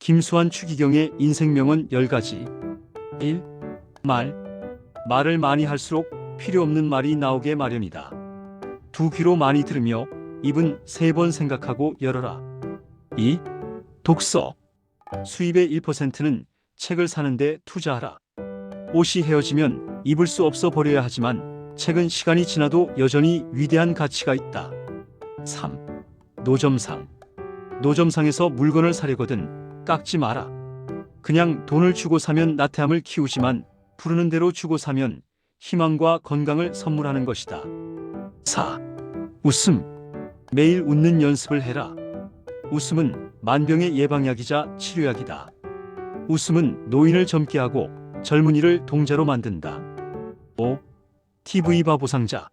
김수환 추기경의 인생명은 10가지 1. 말 말을 많이 할수록 필요 없는 말이 나오게 마련이다. 두 귀로 많이 들으며 입은 세 번 생각하고 열어라. 2. 독서 수입의 1%는 책을 사는데 투자하라. 옷이 헤어지면 입을 수 없어 버려야 하지만 책은 시간이 지나도 여전히 위대한 가치가 있다. 3. 노점상 노점상에서 물건을 사려거든 깎지 마라. 그냥 돈을 주고 사면 나태함을 키우지만 부르는 대로 주고 사면 희망과 건강을 선물하는 것이다. 4. 웃음 매일 웃는 연습을 해라. 웃음은 만병의 예방약이자 치료약이다. 웃음은 노인을 젊게 하고 젊은이를 동자로 만든다. 5. TV 바보상자.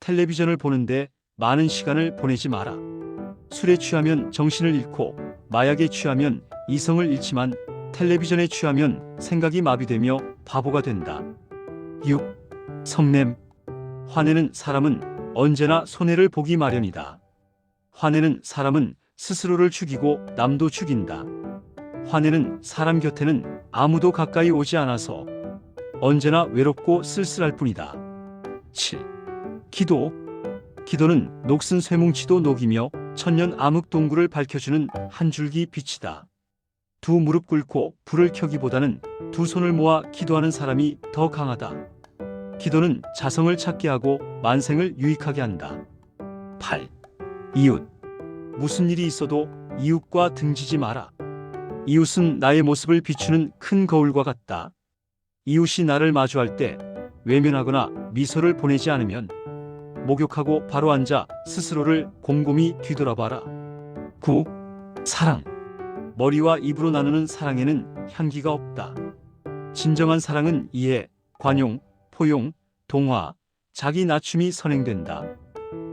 텔레비전을 보는데 많은 시간을 보내지 마라. 술에 취하면 정신을 잃고 마약에 취하면 이성을 잃지만 텔레비전에 취하면 생각이 마비되며 바보가 된다. 6. 성냄. 화내는 사람은 언제나 손해를 보기 마련이다. 화내는 사람은 스스로를 죽이고 남도 죽인다. 화내는 사람 곁에는 아무도 가까이 오지 않아서 언제나 외롭고 쓸쓸할 뿐이다. 7. 기도. 기도는 녹슨 쇠뭉치도 녹이며 천년 암흑 동굴을 밝혀주는 한 줄기 빛이다. 두 무릎 꿇고 불을 켜기보다는 두 손을 모아 기도하는 사람이 더 강하다. 기도는 자성을 찾게 하고 만생을 유익하게 한다. 8. 이웃. 무슨 일이 있어도 이웃과 등지지 마라. 이웃은 나의 모습을 비추는 큰 거울과 같다. 이웃이 나를 마주할 때 외면하거나 미소를 보내지 않으면 목욕하고 바로 앉아 스스로를 곰곰이 뒤돌아봐라. 9. 사랑. 머리와 입으로 나누는 사랑에는 향기가 없다. 진정한 사랑은 이해, 관용, 포용, 동화, 자기 낮춤이 선행된다.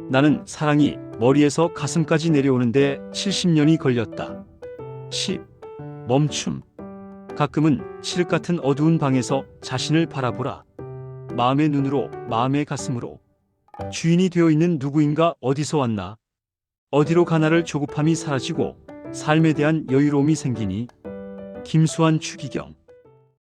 나는 사랑이 머리에서 가슴까지 내려오는데 70년이 걸렸다. 10. 멈춤. 가끔은 칠흑 같은 어두운 방에서 자신을 바라보라. 마음의 눈으로, 마음의 가슴으로. 주인이 되어 있는 누구인가 어디서 왔나? 어디로 가나를 조급함이 사라지고 삶에 대한 여유로움이 생기니 김수환 추기경